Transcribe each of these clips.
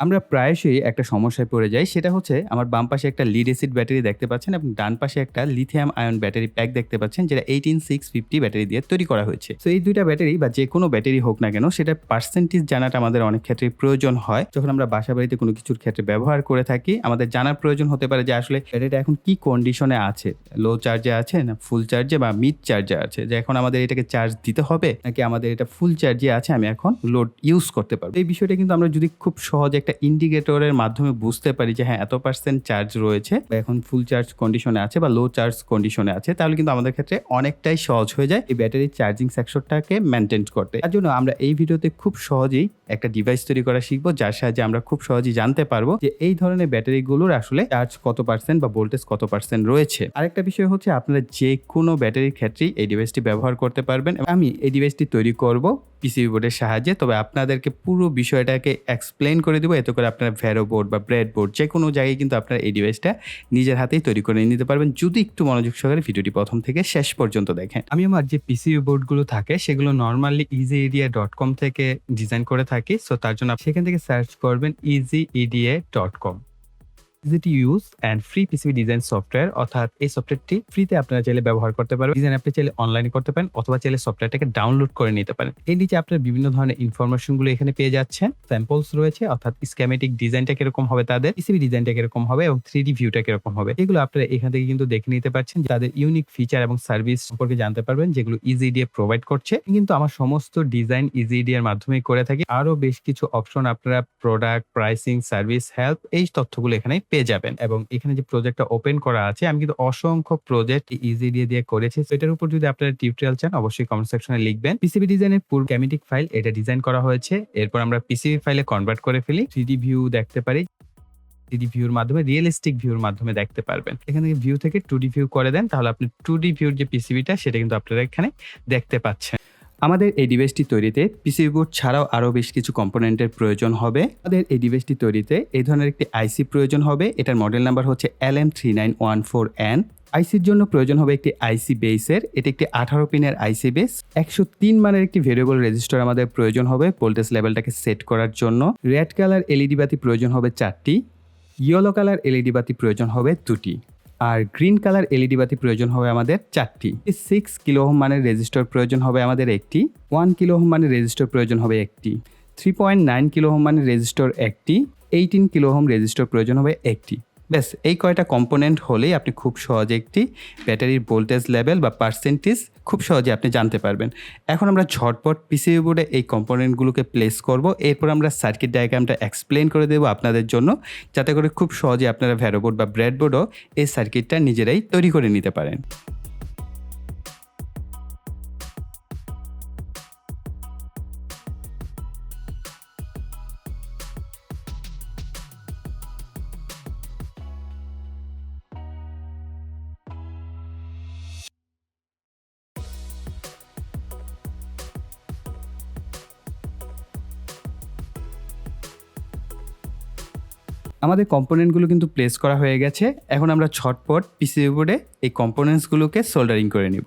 আমরা প্রায়শই একটা সমস্যায় পড়ে যাই, সেটা হচ্ছে আমার বাম পাশে একটা লিড অ্যাসিড ব্যাটারি দেখতে পাচ্ছেন এবং ডান পাশে একটা লিথিয়াম আয়ন ব্যাটারি প্যাক দেখতে পাচ্ছেন যেটা এইটিন সিক্স ফিফটি ব্যাটারি দিয়ে তৈরি করা হয়েছে। তো এই দুইটা ব্যাটারি বা যে কোনো ব্যাটারি হোক না কেন, সেটা পার্সেন্টেজ জানাটা আমাদের অনেক ক্ষেত্রে প্রয়োজন হয়। যখন আমরা বাসা বাড়িতে কোনো কিছুর ক্ষেত্রে ব্যবহার করে থাকি, আমাদের জানার প্রয়োজন হতে পারে যে আসলে ব্যাটারিটা এখন কি কন্ডিশনে আছে? লো চার্জে আছে না ফুল চার্জে বা মিড চার্জে আছে? যে এখন আমাদের এটাকে চার্জ দিতে হবে নাকি আমাদের এটা ফুল চার্জে আছে, আমি এখন লোড ইউজ করতে পারব? এই বিষয়টা কিন্তু আমরা যদি খুব সহজে একটা ইন্ডিকেটরের মাধ্যমে বুঝতে পারি যে হ্যাঁ এত পার্সেন্ট চার্জ রয়েছে, বা এখন ফুল চার্জ কন্ডিশনে আছে, বা লো চার্জ কন্ডিশনে আছে, তাহলে কিন্তু আমাদের ক্ষেত্রে অনেকটাই সহজ হয়ে যায় এই ব্যাটারির চার্জিং সেকশনটাকে মেনটেন করতে। তার জন্য আমরা এই ভিডিওতে খুব সহজেই একটা ডিভাইস তৈরি করা শিখব, যার সাহায্যে আমরা খুব সহজেই জানতে পারব যে এই ধরনের ব্যাটারিগুলোর আসলে চার্জ কত পার্সেন্ট বা ভোল্টেজ কত পার্সেন্ট রয়েছে। আরেকটা বিষয় হচ্ছে আপনারা যে কোনো ব্যাটারির ক্ষেত্রেই এই ডিভাইসটি ব্যবহার করতে পারবেন। আমি এই ডিভাইসটি তৈরি করব পিসিবি বোর্ডের সাহায্যে, তবে আপনাদেরকে পুরো বিষয়টাকে এক্সপ্লেন করে দেবো এতে করে আপনার ভ্যারো বোর্ড বা ব্রেড বোর্ড যে কোনো জায়গায় কিন্তু আপনার এই ডিভাইসটা নিজের হাতেই তৈরি করে নিতে পারবেন। যদি একটু মনোযোগ সহকারে ভিডিওটি প্রথম থেকে শেষ পর্যন্ত দেখেন। আমি আমার যে পিসিউ বোর্ডগুলো থাকে, সেগুলো normally easy EDA dot com থেকে ডিজাইন করে থাকি। সো তার জন্য সেখান থেকে সার্চ করবেন easy EDA dot com easy to use and free PCB design software অর্থাৎ এই সফটওয়্যারটি ফ্রিতে আপনারা চাইলে ব্যবহার করতে পারবেন। ডিজাইন আপনি চাইলে অনলাইনে করতে পারেন, অথবা চাইলে সফটওয়্যারটাকে ডাউনলোড করে নিতে পারেন। এর নিচে আপনার বিভিন্ন ধরনের ইনফরমেশনগুলো এখানে পেয়ে যাচ্ছেন। স্যাম্পলস রয়েছে, অর্থাৎ স্ক্যামেটিক ডিজাইনটা কীরকম হবে তাদের পিসিবি ডিজাইনটা কীরকম হবে এবং থ্রি ডি ভিউটা কীরকম হবে। এগুলো আপনারা এখান থেকে কিন্তু দেখে নিতে পারছেন তাদের ইউনিক ফিচার এবং সার্ভিস সম্পর্কে জানতে পারবেন, যেগুলো ইজি দিয়ে প্রোভাইড করছে। কিন্তু আমার সমস্ত ডিজাইন ইজি এর মাধ্যমে করে থাকি। আরও বেশ কিছু অপশন আপনারা প্রোডাক্ট প্রাইসিং সার্ভিস হেল্প এই তথ্যগুলো এখানে পেয়ে যাবেন। এবং এখানে যে প্রজেক্টটা ওপেন করা আছে, আমি কিন্তু অসংখ্য প্রজেক্ট ইজি দিয়ে দিয়ে করেছি। এটার উপর যদি আপনারা টিউটোরিয়াল চান, অবশ্যই কমেন্ট সেকশনে লিখবেন। পিসিবি ডিজাইনের পুরো ক্যামেটিক ফাইল এটা ডিজাইন করা হয়েছে। এরপর আমরা পিসিবি ফাইলে কনভার্ট করে ফেলি। থ্রি ভিউ দেখতে পারি। থ্রি ভিউর মাধ্যমে রিয়েলিস্টিক ভিউর মাধ্যমে দেখতে পারবেন। এখান থেকে ভিউ থেকে টু ডি ভিউ করে দেন, তাহলে আপনি টু ডি ভিউর যে পিসিবিটা সেটা কিন্তু আপনারা এখানে দেখতে পাচ্ছেন। আমাদের এই ডিভাইসটি তৈরিতে পিসিবি বোর্ড ছাড়াও আরও বেশ কিছু কম্পোনেন্টের প্রয়োজন হবে। আমাদের এই ডিভাইসটি তৈরিতে এই ধরনের একটি আইসি প্রয়োজন হবে। এটার মডেল নাম্বার হচ্ছে L M three nine one four N আইসির জন্য প্রয়োজন হবে একটি আইসি বেসের এটি একটি আঠারো পিনের আইসি বেস একশো তিন মানের একটি ভেরিয়েবল রেজিস্টার আমাদের প্রয়োজন হবে ভোল্টেজ লেভেলটাকে সেট করার জন্য। রেড কালার এলইডি বাতি প্রয়োজন হবে চারটি। ইয়েলো কালার এলইডি বাতি প্রয়োজন হবে দুটি। আর গ্রিন কালার এলইডি বাতি প্রয়োজন হবে আমাদের চারটি। সিক্স কিলো হোম মানের রেজিস্টার প্রয়োজন হবে আমাদের একটি ওয়ান কিলো হোম মানের রেজিস্টার প্রয়োজন হবে একটি three point nine kilo ohm মানের রেজিস্টার একটি এইটিন কিলো হোম রেজিস্টার প্রয়োজন হবে একটি। ব্যাস, এই কয়টা কম্পোনেন্ট হলেই আপনি খুব সহজে একটি ব্যাটারির ভোল্টেজ লেভেল বা পার্সেন্টেজ খুব সহজে আপনি জানতে পারবেন। এখন আমরা ঝটপট পিসিবি বোর্ডে এই কম্পোনেন্টগুলোকে প্লেস করব। এরপর আমরা সার্কিট ডায়াগ্রামটা এক্সপ্লেন করে দেবো আপনাদের জন্য, যাতে করে খুব সহজে আপনারা ভ্যারোবোর্ড বা ব্রেডবোর্ডও এই সার্কিটটা নিজেরাই তৈরি করে নিতে পারেন। আমাদের কম্পোনেন্টগুলো কিন্তু প্লেস করা হয়ে গেছে। এখন আমরা ছটপট পিসিবি বোর্ডে এই কম্পোনেন্টসগুলোকে সোল্ডারিং করে নিব।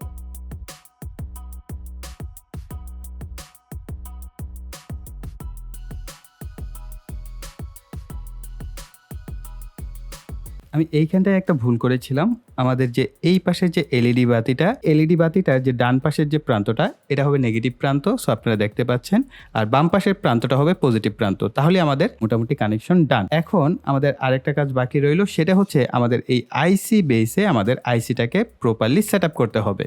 আমি এইখানটায় একটা ভুল করেছিলাম। আমাদের যে এই পাশের যে এলইডি বাতিটা এলইডি বাতিটা যে ডান পাশের যে প্রান্তটা, এটা হবে নেগেটিভ প্রান্ত সো আপনারা দেখতে পাচ্ছেন। আর বাম পাশের প্রান্তটা হবে পজিটিভ প্রান্ত। তাহলে আমাদের মোটামুটি কানেকশন ডান এখন আমাদের আরেকটা কাজ বাকি রইল, সেটা হচ্ছে আমাদের এই আইসি বেসে আমাদের আইসিটাকে প্রপারলি সেট করতে হবে।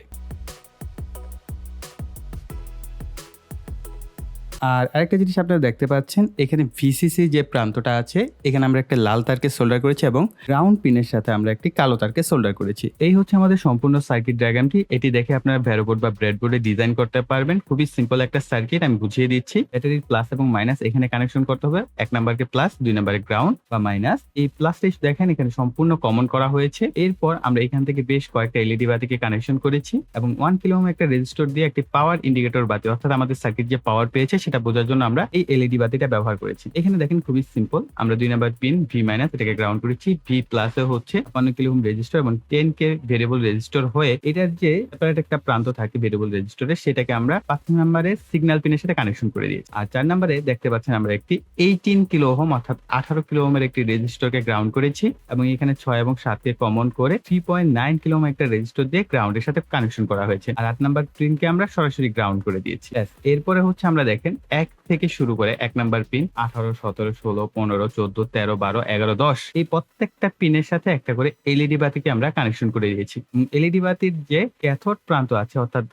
আর আরেকটা জিনিস আপনারা দেখতে পাচ্ছেন, এখানে ভিসিসি যে প্রান্তটা আছে, এখানে আমরা একটা লাল তারকে সোল্ডার করেছি এবং গ্রাউন্ড পিনের সাথে আমরা একটি কালো তারকে সোল্ডার করেছি। এই হচ্ছে আমাদের সম্পূর্ণ সার্কিট ডায়াগ্রামটি এটি দেখে আপনারা ভ্যারোবোর্ড বা ব্রেডবোর্ডে ডিজাইন করতে পারবেন। খুবই সিম্পল একটা সার্কিট আমি বুঝিয়ে দিচ্ছি। ব্যাটারির প্লাস এবং মাইনাস এখানে কানেকশন করতে হবে। এক নাম্বারকে প্লাস দুই নাম্বারে গ্রাউন্ড বা মাইনাস এই প্লাসটা দেখেন, এখানে সম্পূর্ণ কমন করা হয়েছে। এরপর আমরা এখান থেকে বেশ কয়েকটা এলইডি বাতিকে কানেকশন করেছি এবং ওয়ান কিলো একটা রেজিস্টর দিয়ে একটি পাওয়ার ইন্ডিকেটর বাতি, অর্থাৎ আমাদের সার্কিট যে পাওয়ার পেয়েছে, সেটা বোঝার জন্য আমরা এই এলইডি বাতিটা ব্যবহার করেছি। এখানে দেখেন খুবই সিম্পল আমরা দুই নাম্বার পিন ভি মাইনাস এটাকে গ্রাউন্ড করেছি। ভি প্লাসে হচ্ছে ওয়ান কিলো ওহম রেজিস্টর এবং টেন কে ভেরিয়েবল রেজিস্টর হয়ে এটার যে সেপারেট একটা প্রান্ত থাকে ভেরিয়েবল রেজিস্টরে সেটাকে আমরা পাঁচ নাম্বারের সিগন্যাল পিনের সাথে কানেকশন করে দিয়েছি। আর চার নাম্বারে দেখতে পাচ্ছেন আমরা একটি এইটিন কিলো ওহম অর্থাৎ আঠারো কিলো ওহমের একটি রেজিস্টরকে গ্রাউন্ড করেছি এবং এখানে ছয় এবং সাতকে কমন করে three point nine kilo ohm একটা রেজিস্টর দিয়ে গ্রাউন্ডের সাথে কানেকশন করা হয়েছে। আর আট নাম্বার পিনকে আমরা সরাসরি গ্রাউন্ড করে দিয়েছি। এরপরে হচ্ছে আমরা দেখেন এক থেকে শুরু করে এক নাম্বার পিন আঠারো, সতেরো, ষোলো, পনেরো, চোদ্দ, তেরো, বারো, এগারো, দশ, এই প্রত্যেকটা পিনের সাথে একটা করে এলইডি বাতিকে আমরা কানেকশন করে দিয়েছি। এলইডি বাতির যে ক্যাথোড প্রান্ত আছে, অর্থাৎ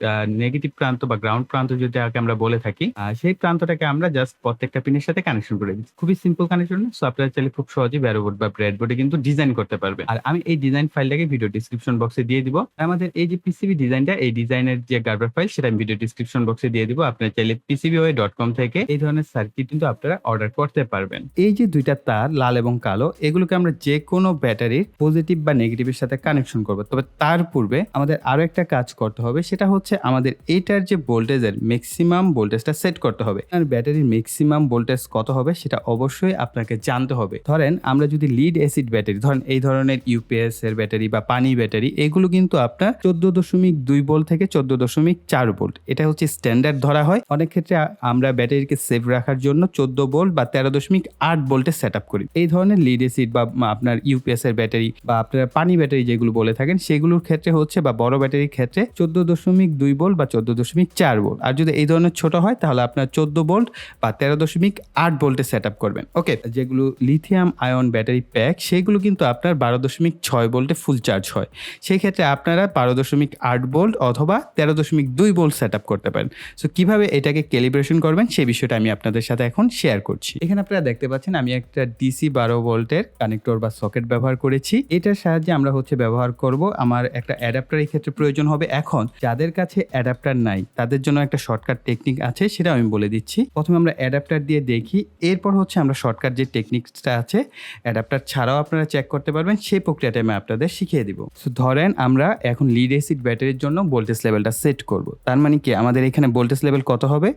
নেগেটিভ প্রান্ত বা গ্রাউন্ড প্রান্ত যেটাকে আমরা বলে থাকি সেই প্রান্তটাকে আমরা জাস্ট প্রত্যেকটা পিনের সাথে কানেকশন করে দিচ্ছি। খুবই সিম্পল কানেকশন সো আপনারা চাইলে খুব সহজে ব্যারোবোর্ড বা ব্রেডবোর্ডে কিন্তু ডিজাইন করতে পারবে আর আমি এই ডিজাইন ফাইলটাকে ভিডিও ডিসক্রিপশন বক্সে দিয়ে দিব। আমাদের এই যে পিসিবি ডিজাইনটা এই ডিজাইনের যে গার্বার ফাইল সেটা আমি ভিডিও ডিসক্রিপশন বক্সে দিয়ে দিব। আপনারা চাইলে পিসিবিওয়ে ডট কম থেকে এই ধরনের সার্কিট কিন্তু আপনারা অর্ডার করতে পারবেন। এই যে দুইটা তার, লাল এবং কালো, এগুলোকে আমরা যে কোনো ব্যাটারির পজিটিভ বা নেগেটিভের সাথে কানেকশন করব। তবে তার পূর্বে আমাদের আরও একটা কাজ করতে হবে, সেটা হচ্ছে আমাদের এইটার যে ভোল্টেজের ম্যাক্সিমাম ভোল্টেজটা সেট করতে হবে। আর ব্যাটারির ম্যাক্সিমাম ভোল্টেজ কত হবে সেটা অবশ্যই আপনাকে জানতে হবে। ধরেন আমরা যদি লিড অ্যাসিড ব্যাটারি ধরেন এই ধরনের ইউপিএস এর ব্যাটারি বা পানি ব্যাটারি এগুলো কিন্তু আপনার চোদ্দ দশমিক দুই ভোল্ট থেকে চোদ্দ দশমিক চার ভোল্ট এটা হচ্ছে স্ট্যান্ডার্ড ধরা হয়। অনেক ক্ষেত্রে আ- আমরা ব্যাটারিকে সেভ রাখার জন্য চোদ্দ ভোল্ট বা তেরো দশমিক আট ভোল্টে সেট আপ করি। এই ধরনের লিড অ্যাসিড বা আপনার ইউপিএস এর ব্যাটারি বা আপনার পানি ব্যাটারি যেগুলো বলে থাকেন, সেগুলোর ক্ষেত্রে হচ্ছে বা বড় ব্যাটারির ক্ষেত্রে চোদ্দ দশমিক দুই ভোল্ট বা চোদ্দ দশমিক চার ভোল্ট আর যদি এই ধরনের ছোট হয়, তাহলে আপনার চোদ্দ ভোল্ট বা তেরো দশমিক আট ভোল্টে সেট আপ করবেন। ওকে যেগুলো লিথিয়াম আয়ন ব্যাটারি প্যাক সেগুলো কিন্তু আপনার বারো দশমিক ছয় ভোল্টে ফুল চার্জ হয়। সেই ক্ষেত্রে আপনারা বারো দশমিক আট ভোল্ট অথবা তেরো দশমিক দুই ভোল্ট সেট আপ করতে পারেন। সো কীভাবে এটাকে ক্যালিব্রেশন করবেন, সেই বিষয়টা আমি আপনাদের সাথে এখন শেয়ার করছি। এখানে আপনারা দেখতে পাচ্ছেন, আমি একটা ডিসি বারো ভোল্টের কানেক্টর বা সকেট ব্যবহার করেছি। এটার সাহায্যে আমরা হচ্ছে ব্যবহার করব, আমার একটা অ্যাডাপ্টার এই ক্ষেত্রে প্রয়োজন হবে। এখন, যাদের কাছে অ্যাডাপ্টার নাই, তাদের জন্য একটা শর্টকাট টেকনিক আছে সেটা আমি বলে দিচ্ছি। প্রথমে আমরা অ্যাডাপ্টার দিয়ে দেখি, এরপর হচ্ছে আমরা শর্টকাট যে টেকনিকটা আছে অ্যাডাপ্টার ছাড়াও আপনারা চেক করতে পারবেন, সেই প্রক্রিয়াটা আমি আপনাদের শিখিয়ে দিব। সো ধরেন আমরা এখন লিড অ্যাসিড ব্যাটারির জন্য ভোল্টেজ লেভেলটা সেট করব। তার মানে কি, আমাদের এখানে ভোল্টেজ লেভেল কত হবে?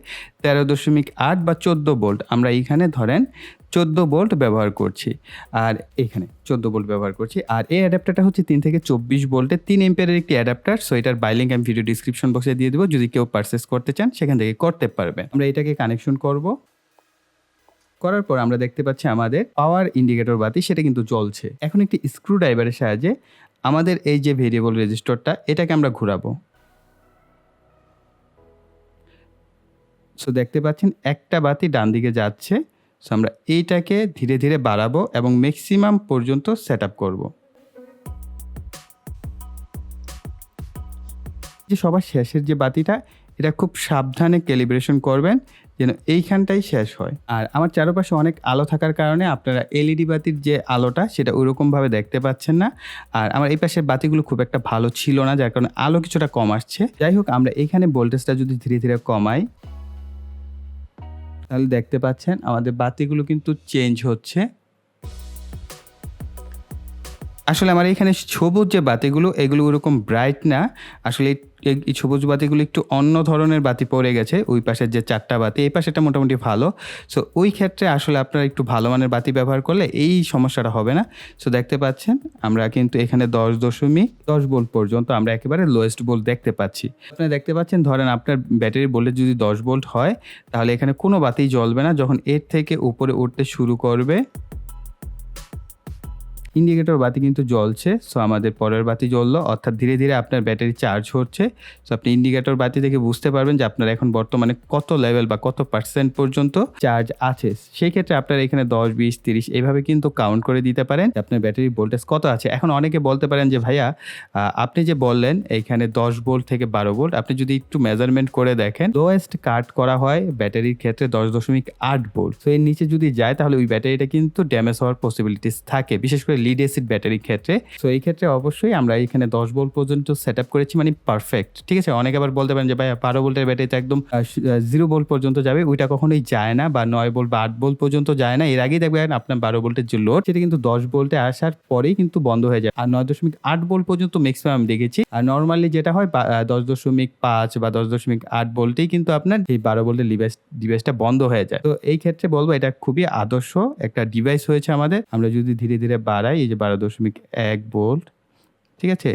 তেরো দশমিক আট বা চোদ্দ বোল্ট, আমরা এইখানে ধরেন চোদ্দ বোল্ট ব্যবহার করছি। আর এখানে চোদ্দ বোল্ট ব্যবহার করছি। আর এই অ্যাডাপ্টারটা হচ্ছে তিন থেকে চব্বিশ ভোল্টের তিন এম্পিয়ারের একটি অ্যাডাপ্টার সো এটার বাইলিং আমি ভিডিও ডিসক্রিপশন বক্সে দিয়ে দেবো। যদি কেউ পারচেস করতে চান, সেখান থেকে করতে পারবে। আমরা এটাকে কানেকশন করব। করার পর আমরা দেখতে পাচ্ছি আমাদের পাওয়ার ইন্ডিকেটর বাতি, সেটা কিন্তু জ্বলছে। এখন একটি স্ক্রু ড্রাইভারের সাহায্যে আমাদের এই যে ভেরিয়েবল রেজিস্টরটা এটাকে আমরা ঘোরাবো। সো দেখতে পাচ্ছেন, একটা বাতি ডান দিকে যাচ্ছে। সো আমরা এইটাকে ধীরে ধীরে বাড়াবো এবং ম্যাক্সিমাম পর্যন্ত সেট আপ করব যে সবার শেষের যে বাতিটা, এটা খুব সাবধানে ক্যালিব্রেশন করবেন যেন এইখানটাই শেষ হয়। আর আমার চারপাশে অনেক আলো থাকার কারণে আপনারা এলইডি বাতির যে আলোটা, সেটা ওইরকমভাবে দেখতে পাচ্ছেন না। আর আমার এই পাশের বাতিগুলো খুব একটা ভালো ছিল না, যার কারণে আলো কিছুটা কম আসছে। যাই হোক, আমরা এখানে ভোল্টেজটা যদি ধীরে ধীরে কমাই তাহলে দেখতে পাচ্ছেন আমাদের বাতিগুলো কিন্তু চেঞ্জ হচ্ছে। আসলে আমার এখানে সবুজ যে বাতিগুলো, এগুলো ওরকম ব্রাইট না। আসলে এই- সবুজ বাতিগুলো একটু অন্য ধরনের বাতি পড়ে গেছে, ওই পাশের যে চারটা বাতি, এই পাশেটা মোটামুটি ভালো। সো ওই ক্ষেত্রে আসলে আপনারা একটু ভালো মানের বাতি ব্যবহার করলে এই সমস্যাটা হবে না। সো দেখতে পাচ্ছেন, আমরা কিন্তু এখানে দশ দশমিক দশ বোল্ট পর্যন্ত আমরা একেবারে লোয়েস্ট বোল্ট দেখতে পাচ্ছি। আপনারা দেখতে পাচ্ছেন, ধরেন আপনার ব্যাটারি ভোল্টেজ যদি দশ বোল্ট হয়, তাহলে এখানে কোনো বাতি জ্বলবে না, যখন এর থেকে উপরে উঠতে শুরু করবে। ইন্ডিকেটর বাতি কিন্তু জ্বলছে সো আমাদের পরের বাতি জ্বললো, অর্থাৎ ধীরে ধীরে আপনার ব্যাটারি চার্জ হচ্ছে সো আপনি ইন্ডিকেটর বাতি থেকে বুঝতে পারবেন যে আপনার এখন বর্তমানে কত লেভেল বা কত পার্সেন্ট পর্যন্ত চার্জ আছে। সেই ক্ষেত্রে আপনার এখানে দশ, বিশ, তিরিশ এইভাবে কিন্তু কাউন্ট করে দিতে পারেন আপনার ব্যাটারি ভোল্টেজ কত আছে। এখন অনেকে বলতে পারেন যে, ভাইয়া আপনি যে বললেন এইখানে দশ ভোল্ট থেকে বারো ভোল্ট আপনি যদি একটু মেজারমেন্ট করে দেখেন লোয়েস্ট কাট করা হয় ব্যাটারির ক্ষেত্রে দশ দশমিক আট ভোল্ট তো এর নিচে যদি যায় তাহলে ওই ব্যাটারিটা কিন্তু ড্যামেজ হওয়ার পসিবিলিটিস থাকে, বিশেষ করে লিড অ্যাসিড ব্যাটারির ক্ষেত্রে। তো এই ক্ষেত্রে অবশ্যই আমরা এখানে দশ ভোল্ট পর্যন্ত সেট আপ করেছি মানে পারফেক্ট ঠিক আছে? অনেকে আবার বলতে পারেন যে, ভাই, বারো ভোল্টের ব্যাটারিতে একদম জিরো ভোল্ট পর্যন্ত যাবে। ওইটা কখনোই যায় না বা নয় ভোল্ট বা আট ভোল্ট পর্যন্ত যায় না। এর আগেই দেখবেন আপনার বারো ভোল্টের যে লোড সেটা কিন্তু দশ ভোল্টে আসার পরেই কিন্তু বন্ধ হয়ে যায়। আর নয় দশমিক আট ভোল্ট পর্যন্ত ম্যাক্সিমাম দেখেছি। আর নর্মালি যেটা হয় দশ দশমিক পাঁচ বা দশ দশমিক আট ভোল্টেই কিন্তু আপনার এই বারো ভোল্টের ডিভাইস ডিভাইসটা বন্ধ হয়ে যায়। তো এই ক্ষেত্রে বলব, এটা খুবই আদর্শ একটা ডিভাইস হয়েছে আমাদের। আমরা যদি ধীরে ধীরে বাড়াই এই যে বারো দশমিক এক বোল্ট ঠিক আছে?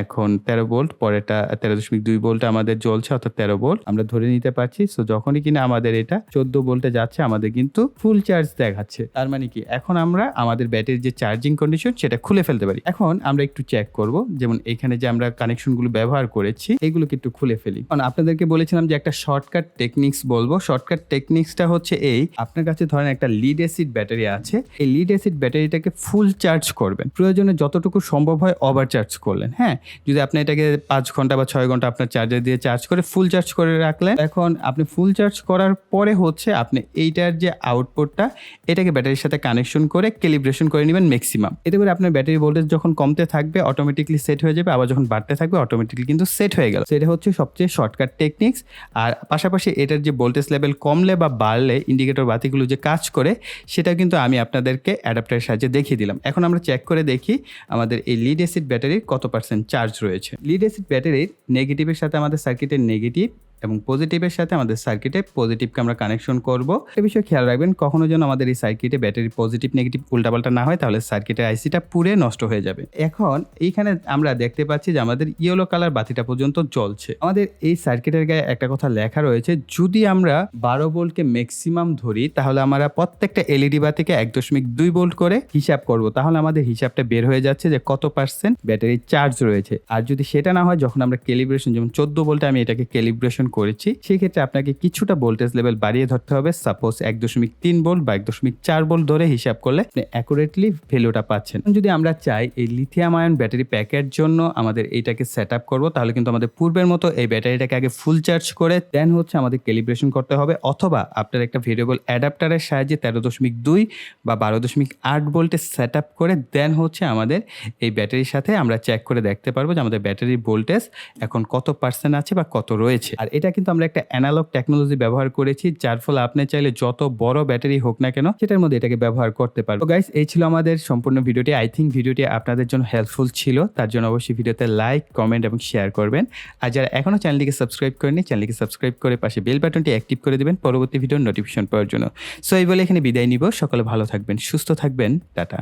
এখন তেরো ভোল্ট, পরেরটা তেরো দশমিক দুই ভোল্ট আমাদের জ্বলছে, অর্থাৎ তেরো ভোল্ট। আমরা ধরে নিতে পারছি সো যখনই কিনা আমাদের এটা চোদ্দ ভোল্টে যাচ্ছে, আমাদের কিন্তু ফুল চার্জ দেখাচ্ছে। তার মানে কি, এখন আমরা আমাদের ব্যাটারির যে চার্জিং কন্ডিশন সেটা খুলে ফেলতে পারি। এখন আমরা একটু চেক করব, যেমন এখানে যে আমরা কানেকশনগুলো ব্যবহার করেছি এগুলোকে একটু খুলে ফেলি। কারণ আপনাদেরকে বলেছিলাম যে একটা শর্টকাট টেকনিক্স বলব। শর্টকাট টেকনিক্সটা হচ্ছে এই, আপনার কাছে ধরেন একটা লিড অ্যাসিড ব্যাটারি আছে, এই লিড অ্যাসিড ব্যাটারিটাকে ফুল চার্জ করবেন। প্রয়োজনে যতটুকু সম্ভব হয় ওভার চার্জ করলেন হ্যাঁ? যদি আপনি এটাকে পাঁচ ঘণ্টা বা ছয় ঘণ্টা আপনার চার্জার দিয়ে চার্জ করে ফুল চার্জ করে রাখলেন, এখন আপনি ফুল চার্জ করার পরে হচ্ছে আপনি এইটার যে আউটপুটটা এটাকে ব্যাটারির সাথে কানেকশন করে ক্যালিব্রেশন করে নেবেন ম্যাক্সিমাম এতে করে আপনার ব্যাটারি ভোল্টেজ যখন কমতে থাকবে অটোমেটিকলি সেট হয়ে যাবে, আবার যখন বাড়তে থাকবে অটোমেটিকলি কিন্তু সেট হয়ে গেল। সেটা হচ্ছে সবচেয়ে শর্টকাট টেকনিক্স আর পাশাপাশি এটার যে ভোল্টেজ লেভেল কমলে বা বাড়লে ইন্ডিকেটর বাতিগুলো যে কাজ করে সেটা কিন্তু আমি আপনাদেরকে অ্যাডাপ্টারের সাহায্যে দেখিয়ে দিলাম। এখন আমরা চেক করে দেখি আমাদের এই লিড অ্যাসিড ব্যাটারির কত পার্সেন্ট চার্জ রয়েছে। লিড অ্যাসিড ব্যাটারির নেগেটিভের সাথে আমাদের সার্কিটের নেগেটিভ এবং পজিটিভের সাথে আমাদের সার্কিটে পজিটিভকে আমরা কানেকশন করব। এ বিষয়ে খেয়াল রাখবেন, কখনো যেন আমাদের এই সার্কিটে ব্যাটারি পজিটিভ নেগেটিভ উল্টাপাল্টা না হয়, তাহলে সার্কিটের আইসিটা পুরে নষ্ট হয়ে যাবে। এখন এইখানে আমরা দেখতে পাচ্ছি যে আমাদের ইয়েলো কালার বাতিটা পর্যন্ত জ্বলছে। আমাদের এই সার্কিটের গায়ে একটা কথা লেখা রয়েছে, যদি আমরা বারো ভোল্টকে ম্যাক্সিমাম ধরি, তাহলে আমরা প্রত্যেকটা এলইডি বাতিকে এক দশমিক দুই ভোল্ট করে হিসাব করব। তাহলে আমাদের হিসাবটা বের হয়ে যাচ্ছে যে কত পার্সেন্ট ব্যাটারি চার্জ রয়েছে। আর যদি সেটা না হয়, যখন আমরা ক্যালিব্রেশন যেমন চোদ্দ ভোল্টে আমি এটাকে ক্যালিব্রেশন করেছি, সেক্ষেত্রে আপনাকে কিছুটা ভোল্টেজ লেভেল বাড়িয়ে ধরতে হবে। সাপোজ এক দশমিক তিন ভোল্ট বা এক দশমিক চার ভোল্ট ধরে হিসাব করলে আপনি অ্যাকুরেটলি ভ্যালুটা পাচ্ছেন। যদি আমরা চাই এই লিথিয়াম আয়ন ব্যাটারি প্যাকের জন্য আমাদের এইটাকে সেট আপ করব, তাহলে কিন্তু আমাদের পূর্বের মতো এই ব্যাটারিটাকে আগে ফুল চার্জ করে দেন হচ্ছে আমাদের ক্যালিব্রেশন করতে হবে। অথবা আপনার একটা ভেরিয়েবল অ্যাডাপ্টারের সাহায্যে তেরো দশমিক দুই বা বারো দশমিক আট ভোল্টে সেট আপ করে দেন হচ্ছে আমাদের এই ব্যাটারির সাথে আমরা চেক করে দেখতে পারব যে আমাদের ব্যাটারির ভোল্টেজ এখন কত পার্সেন্ট আছে বা কত রয়েছে। আর এটা কিন্তু আমরা একটা অ্যানালগ টেকনোলজি ব্যবহার করেছি, যার ফলে আপনি চাইলে যত বড় ব্যাটারি হোক না কেন, সেটার মধ্যে এটাকে ব্যবহার করতে পারব গাইস এই ছিল আমাদের সম্পূর্ণ ভিডিওটি। আই থিঙ্ক ভিডিওটি আপনাদের জন্য হেল্পফুল ছিল, তার জন্য অবশ্যই ভিডিওতে লাইক কমেন্ট এবং শেয়ার করবেন। আর যারা এখনও চ্যানেলটিকে সাবস্ক্রাইব করেনি চ্যানেলটিকে সাবস্ক্রাইব করে পাশে বেল বাটনটি অ্যাক্টিভ করে দেবেন, পরবর্তী ভিডিওর নোটিফিকেশন পাওয়ার জন্য। সো এই বলে এখানে বিদায় নিব। সকলে ভালো থাকবেন, সুস্থ থাকবেন। টাটা।